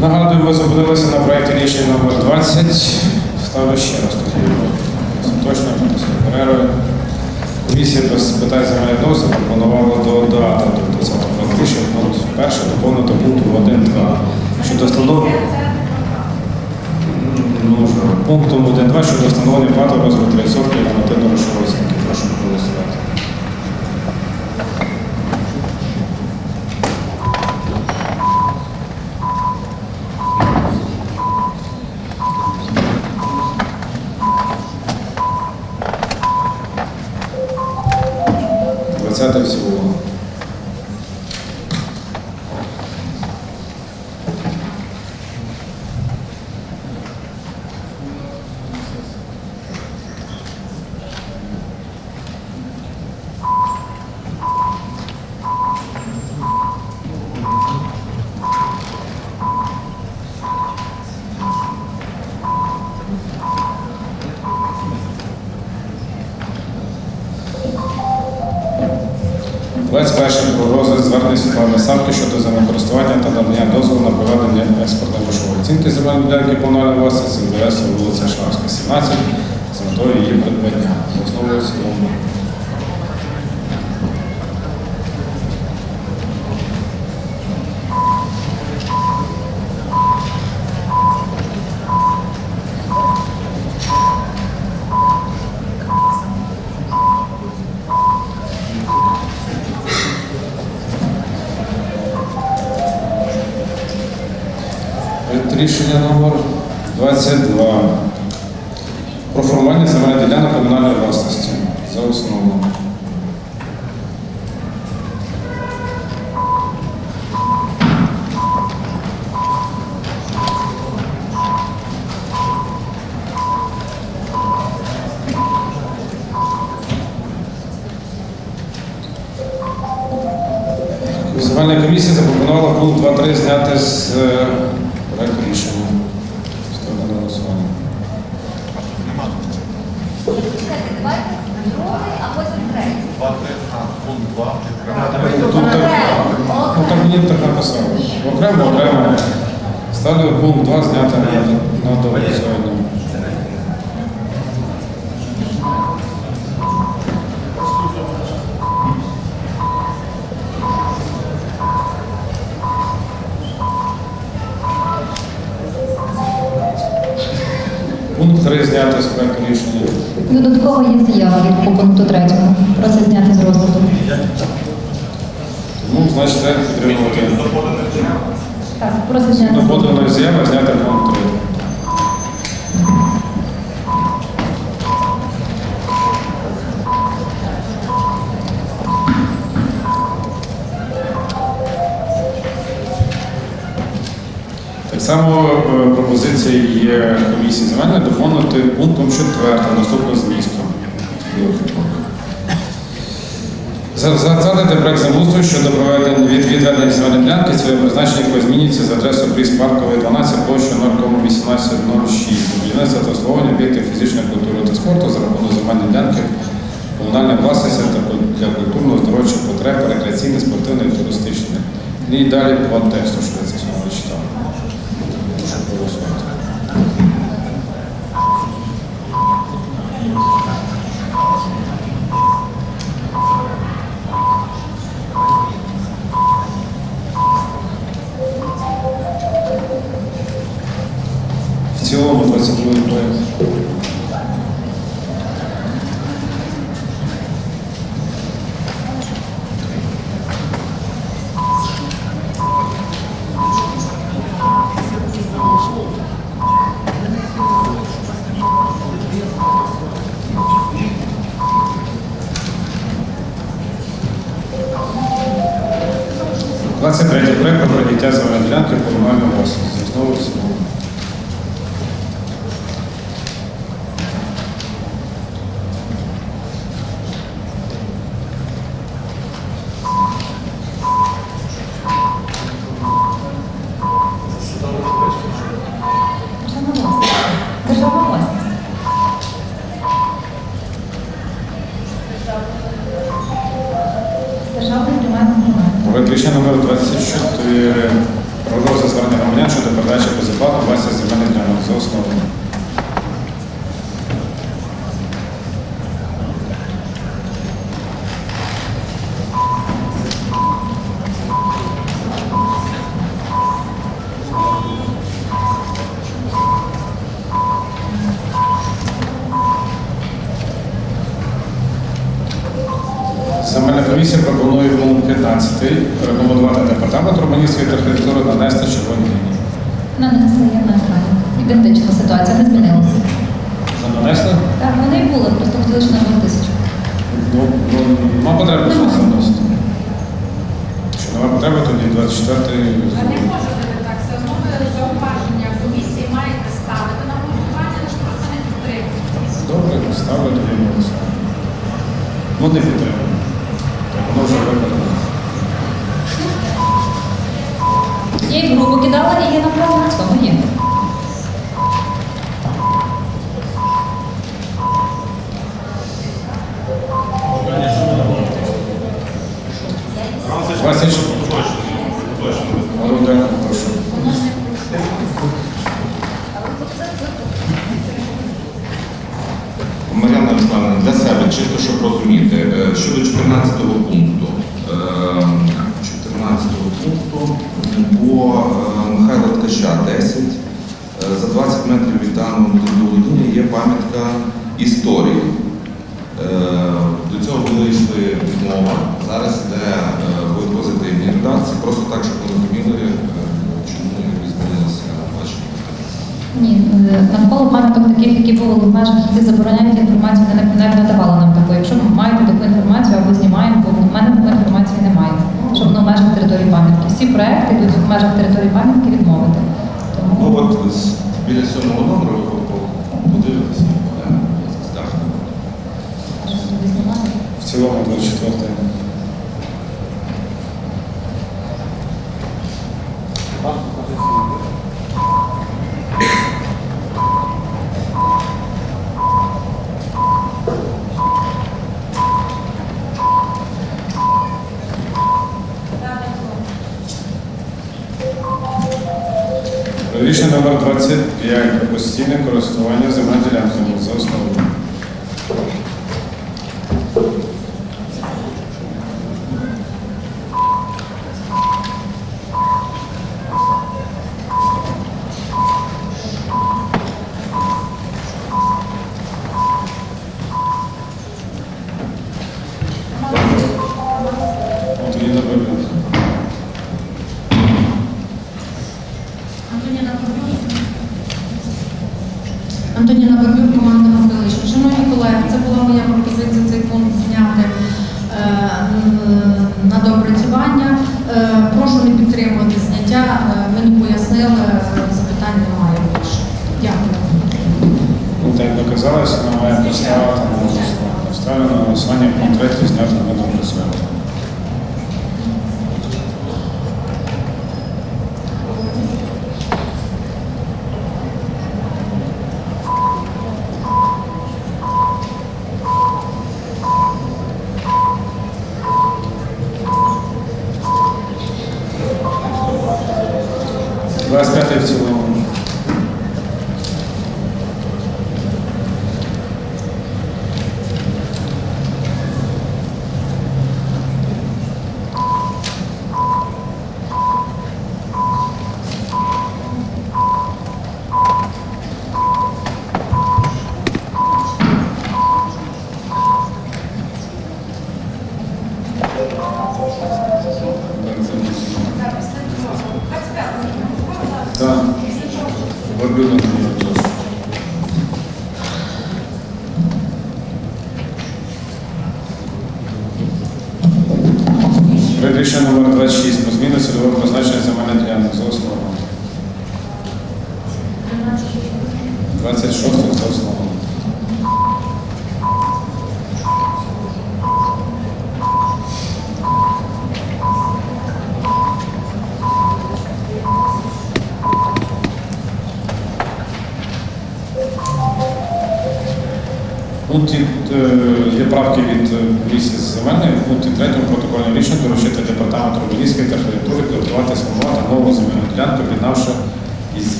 Нагадую, ви зупинилися на проєкті рішення номер 20. Ставлю ще раз тоді. Точно, перерви. Комісія без питань земельних відносин пропонувала додати до цього проєкту рішення пункт перше доповнити пункту 1.2 щодо встановлення Ну, пунктом 1.2 щодо встановлення плати в розмірі 3% нормативно грошової оцінки. Прошу проголосувати. 100% Світлани Савки щодо землекористування та надання дозволу на проведення експортної грошової оцінки земельної ділянки комунальної власності в інтересі вулиця Шарська, 17, з метою її придбання. Основою цілому. Рішення номер 22. Про формування земельної ділянок комунальної власності. За основу. Комісія запропонувала пункт 2.3 зняти з е, проекту рішення. Ставлю на голосування. Давайте другий, а потім третій. Два, три, а, пункт два, Тут так, ну, так мені так написали. Окремо, окремо. Ставлю пункт 2 зняти на, на доголосування. Пункт 3 зняти з проекту рішення. Додатково є заява по пункту третьому. Просить зняти з розгляду. Ну, значить, треба підтримувати. Так, просить зняти До з розгляду. зняти пункт 3. Так само е, пропозиція є комісії земельної доповнити пунктом 4 наступного змісту. За- Затвердити проект землеустрою щодо проведення від відведення земельної ділянки своє призначення, якої змінюється за адресою Пріс Паркової 12 площа 0,1806. Будівництво та обслуговування об'єктів фізичної культури та спорту за рахунок земельної ділянки комунальної власності та для культурно-здоровчих потреб, рекреаційних, спортивних, туристичних. І далі по тексту, що це цілому 22 проєкт. Двадцять третій проект про прийняття земельної ділянки в комунальну власність. Знову ділянок за Ну, не підтримую. Воно вже виконано. Я їх грубо кидала і я направила на цьому є. Васич, Руденко, прошу. Мар'яна Руслана, для себе, чисто щоб розуміти, е, щодо 14 пункту. Е, 14 пункту по е, Михайла Ткача 10. Е, За 20 метрів від даного будівлі є пам'ятка історії. Е, До цього були йшли відмова. Зараз йде е, в позитивній редакції, просто так, щоб ви розуміли, е, чому змінилося бачення. Ні, е, навколо пам'яток таких, які були в межах, які забороняють інформацію, не, не надавали нам таку. Якщо ви маєте таку інформацію або знімаємо, бо в мене такої інформації немає, щоб воно в межах території пам'ятки. Всі проекти йдуть в межах території пам'ятки відмовити. Ну от біля сьомого номеру ви по- по- подивитися. В цілому 24-й. Номер 25 про постійне користування земельними ділянками за основу. Горбюлин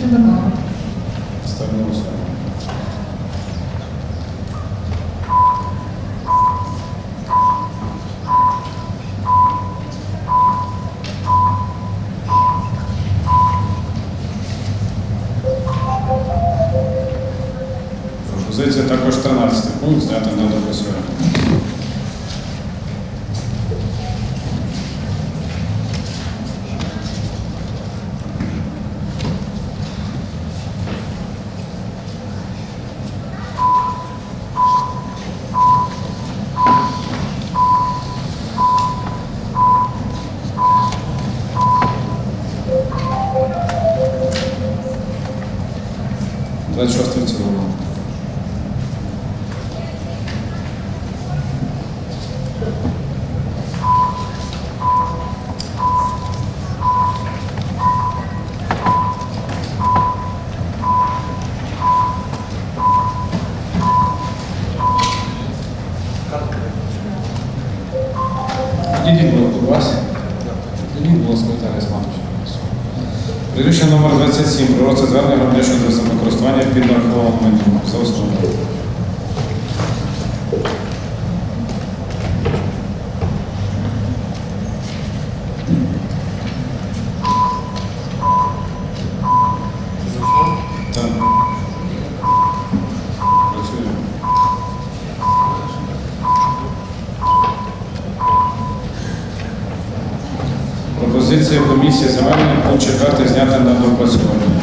Трибуналу. Ставлю на сесії про розгляд звернення. Пропозиція комісії земельної пункт 4 зняти на доопрацювання.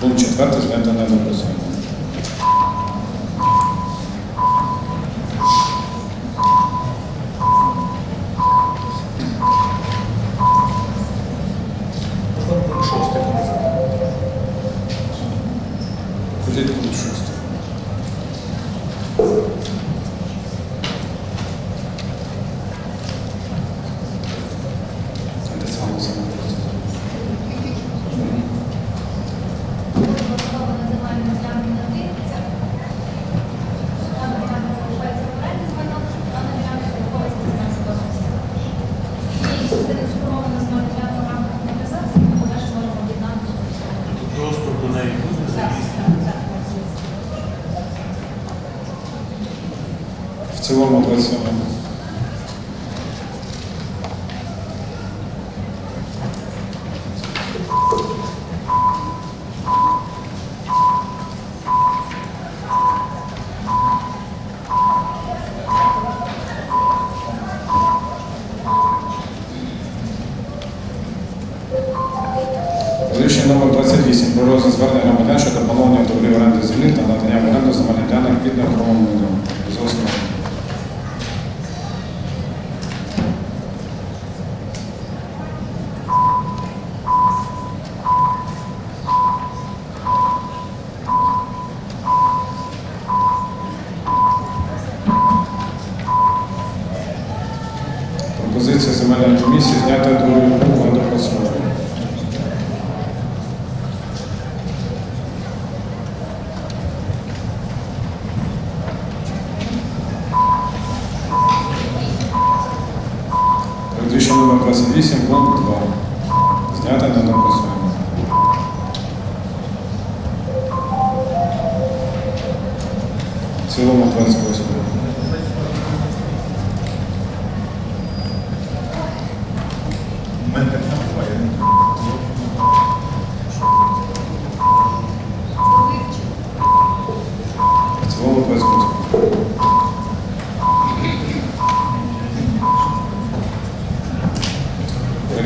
Пункт 4 зняти на доопрацювання. В цілому 27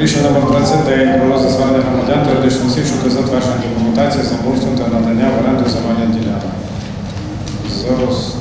Рішення номер 29 про розгляд звернення громадян та юридичних осіб щодо затвердження документації замовства та надання в оренду земельних ділянок. Зараз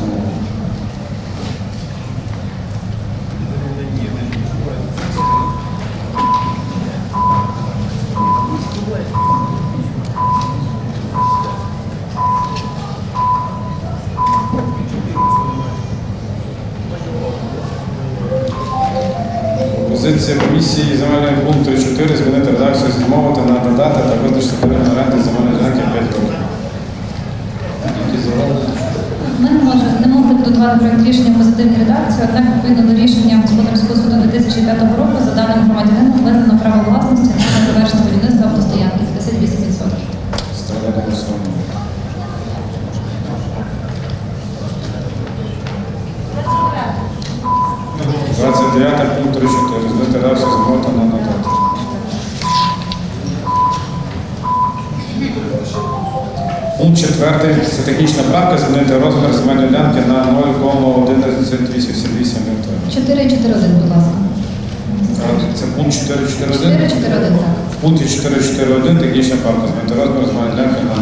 Пункт 4. Це технічна правка. Змінити розмір земельної ділянки на 0,1188 гектарів. 441, будь ласка. Це пункт 4.4.1. 441, так. В пункті 4.4.1 технічна правка. Змінити розмір земельної ділянки на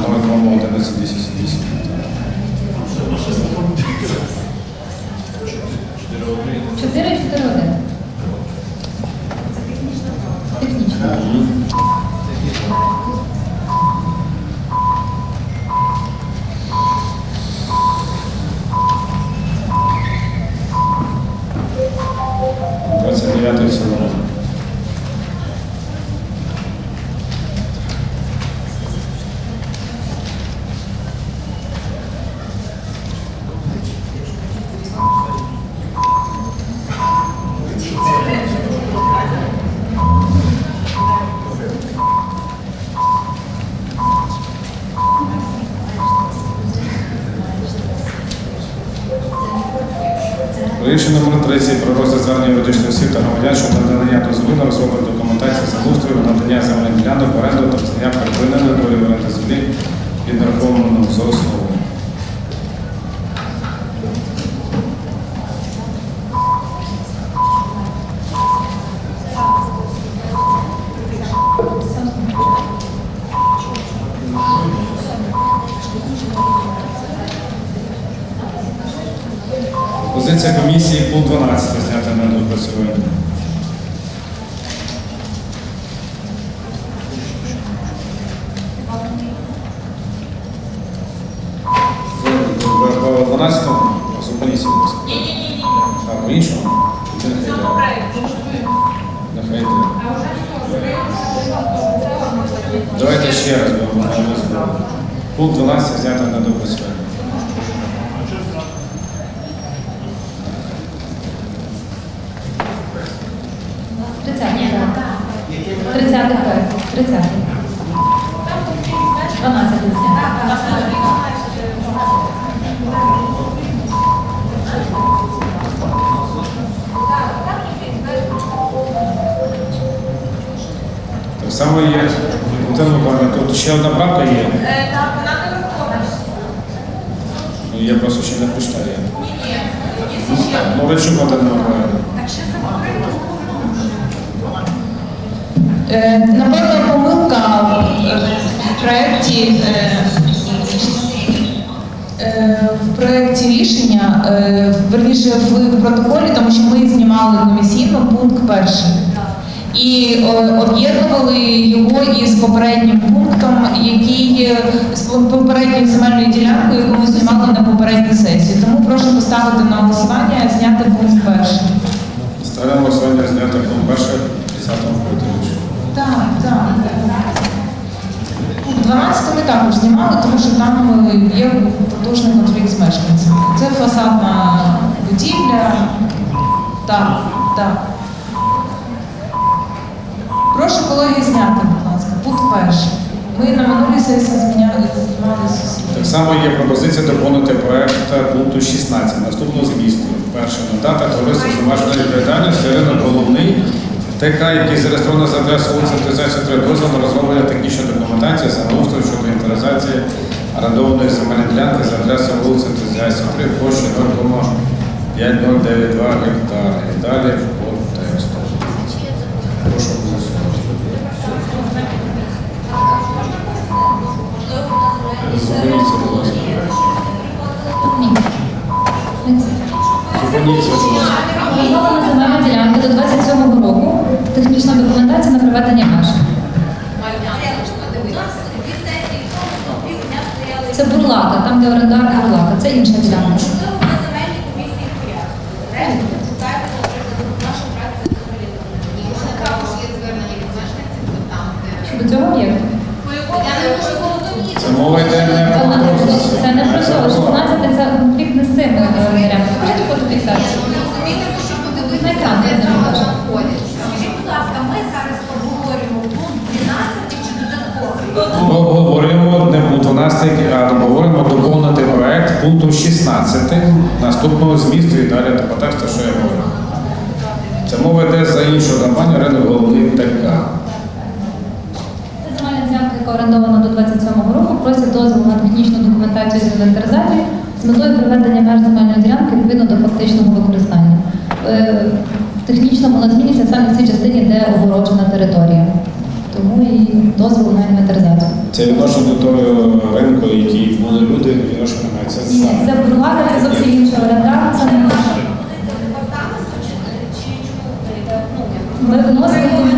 та громадян щодо надання дозволу на розробку документації землеустрою, надання земельних ділянок оренду та визнання припиненої долі в землі під нерухомим за основу. Позиція комісії пункт 12 зняти 30-й перед. 30-й. 12 Так само є. Це тут тобто ще одна правка є. Е, так, вона не врахована. Ну, я просто ще не прочитаю. Ні, ні. Ну, Мовичу подано. Е, Напевно, помилка в проєкті е, е, в проєкті рішення, е, верніше в протоколі, тому що ми знімали комісійно пункт перший. І е, об'єднували його із попереднім пунктом, який е, з попередньою земельною ділянкою, яку ми знімали на попередній сесії. Тому прошу поставити на голосування, зняти пункт перший. Ставимо голосування зняти пункт перший 30-му пункті рішення. Так, так. В 12 ми також знімали, тому що там е, є потужний конфлікт з мешканцями. Це фасадна будівля. Так, так. Прошу колеги зняти, будь ласка, пункт перший. Ми на минулій сесії зміняли. Так само є пропозиція доповнити проект пункту 16 наступного змісту. Перше надати товариство з домашньої відповідальності ринок головний ТК, який зареєстровано за адресою вулиця Інтеграції 3 дозвіл на розроблення технічної документації землеустрою щодо інвентаризації орендованої земельної ділянки за адресою вулиця Інтеграції 3 площі 0,5092 гектари. Далі по тексту. Прошу голосувати. Зупиніться, будь ласка. Зупиніться, будь ласка. До 27 року. Технічна документація на проведення меж. Це бурлака, там де орендар бурлака. Це інша ділянка. Щодо цього об'єкту. Це мова йде не про Це не про Це цього. була. 16 це конфлікт не з цим е, ділянкою. Говоримо доповнити проект пункту 16 наступного змісту і далі по тексту, що я говорю. Це мова йде за іншу компанію голови ТК. Це земельна ділянка, яка орендована до 27-го року, просять дозволу на технічну документацію з інвентаризації з метою приведення меж земельної ділянки відповідно до фактичного використання. Е, Технічно вона зміниться саме в цій частині, де огороджена територія. Тому і дозвол на інвентаризацію. Це відношення до того ринку, який були люди, відношення немає. Це Ні, саме. Це бригада, це зовсім інша орендар, це не наша. Ну, Ми депутати зробили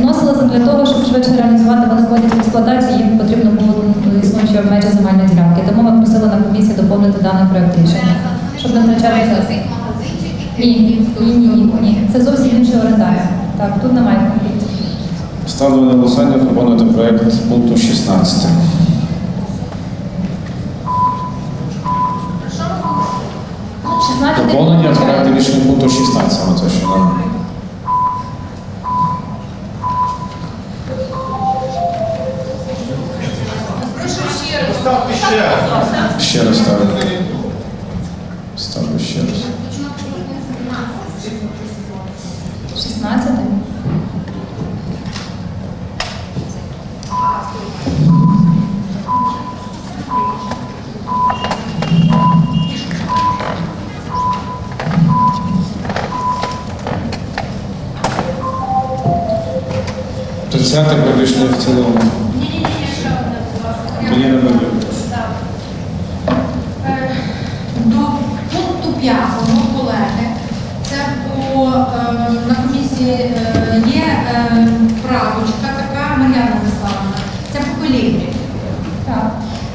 Вносили для того, щоб швидше реалізувати вони входять в експлуатацію, їм потрібно було існуючі межі земельної ділянки. Тому ми просили на комісії доповнити даний проект рішення, щоб не втрачати час. Ні, ні, ні, ні, ні. Це зовсім інший орендар. Так, тут немає конфлікту. Ставлю на голосування доповнити проект пункту 16. Ну, 16 Доповнення проекту рішення пункту 16, саме це що нам. Ще раз. Ще раз ставлю. Ставлю Проект рішення в цілому. Одне, будь ласка. Тоді не буде. До пункту 5 колеги, це по е, на комісії е, є е, правочка така Мар'яна Виславовна, це по колібрі.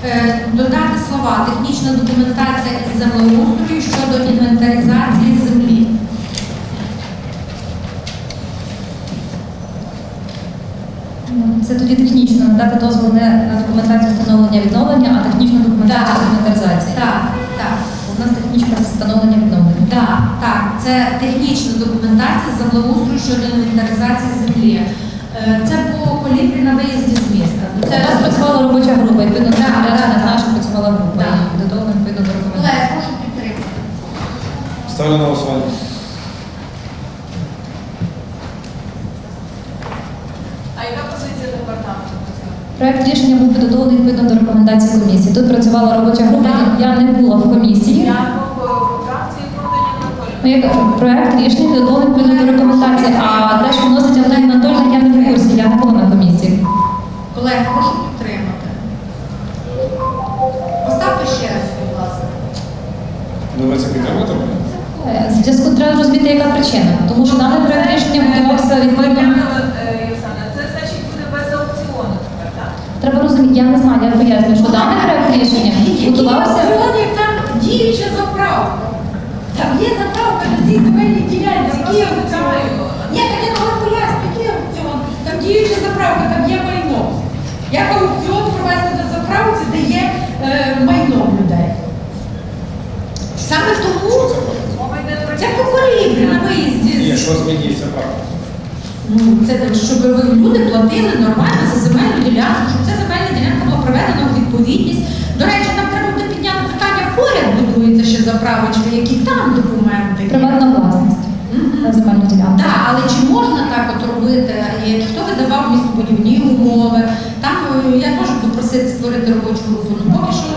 Е, Додати слова технічна документація із землеустрою щодо інвентаризації землі. Ну, Це тоді технічно надати дозвол не на документацію встановлення відновлення, а технічну документацію інвентаризації. Так, так. У нас технічне встановлення відновлення. Так, так, це технічна документація землеустрою щодо інвентаризації землі. Е, Це по колібрі на виїзді з міста. Це у нас працювала робоча група, відповідно до Так, так, наша працювала група. Так. І до того відповідно до Олег, рекомендацій. прошу підтримати. Ставлю на голосування. А яка позиція департаменту? Проект рішення був підготовлений відповідно до рекомендацій комісії. Тут працювала робоча група, я не була в комісії. Я по фракції продані Анатолій. Ну, проект рішення підготовлений відповідно до рекомендацій, а те, що вносить Антоніна Анатольовна, я не в курсі, я не була на комісії. Олег, прошу підтримати. Поставте ще раз, будь ласка. Ну, ви це підтримуєте? Е, В зв'язку треба розуміти, яка причина. Тому що даний проект рішення готувався відповідно. Юсана, це значить буде без аукціону тепер, так? Треба розуміти, я не знаю, я пояснюю, що даний проект рішення готувався. Там діюча заправка. Там є заправка на цій земельній ділянці. Який аукціон? Ні, так я вам поясню, який аукціон. Там діюча заправка, там є майно. Як аукціон провести на заправці, де є е, майно людей. Саме тому це по колібрі на виїзді. Ні, що змінюється правда? Ну, це так, щоб люди платили нормально за земельну ділянку, щоб ця ділянка була відповідність. До речі, нам треба буде підняти питання, поряд будується ще заправочки, які там документи. Приватна власність на земельну ділянку. Так, але чи можна так от робити? Хто видавав містобудівні умови? Там е, я можу попросити створити робочу групу. Ну поки що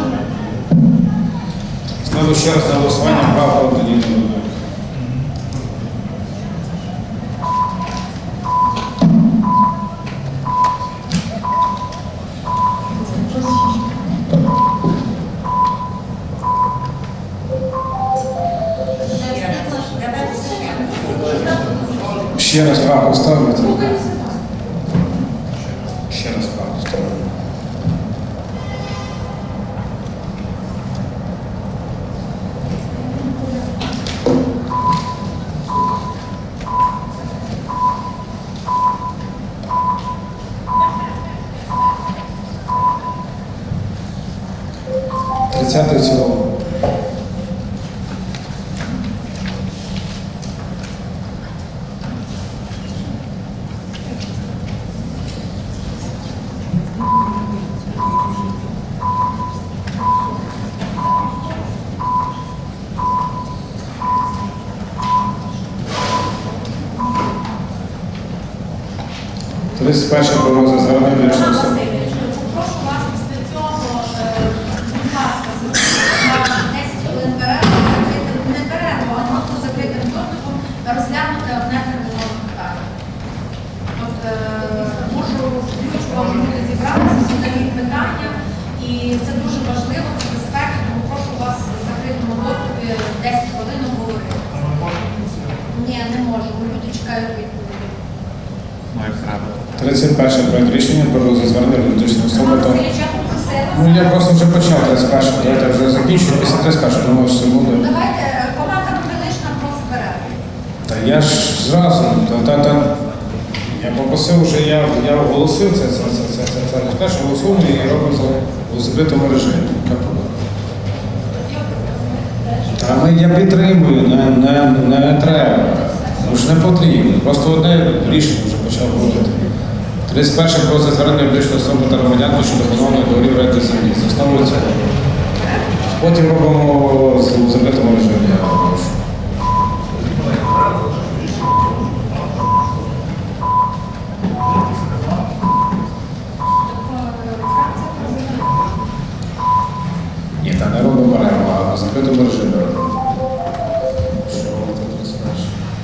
Ставлю ще раз на голосування Анатоліївни. Ще раз 31 про розгляд звернення Роман юридичної особи. Васильович, попрошу вас після цього, е, будь ласка, звернутися на 10 хвилин перерву, закритим, не перерву, а просто закритим доступом та розглянути одне термінове питання. От е, можу ключово люди зібратися, задають питання, і це дуже важливо, це безпека, тому прошу вас в закритому доступі 10 хвилин говорити. Ні, не можу, бо люди чекають відповіді. 31 проект рішення про розгляд звернення юридичної особи. Роман та- Васильович, я попросила. Ну я просто вже почав 31, давайте вже закінчу, після 31, думаю, що це буде. Давайте, е, команда Михайлишна просить перерву. Та я ж зразу, та, та, та, я попросив вже, я, я оголосив це, це, це, це, це, це, це, це голосуємо і робимо це у закритому режимі. Та ми, я підтримую, не, не, не треба. Ну ж не потрібно. Просто одне рішення вже почав говорити. 31 про звернення юридичної особи та громадянки щодо поновлення договорів оренди землі. За основою цього. Потім робимо у закритому режимі. Ні, та не робимо перерву, а в закритому режимі.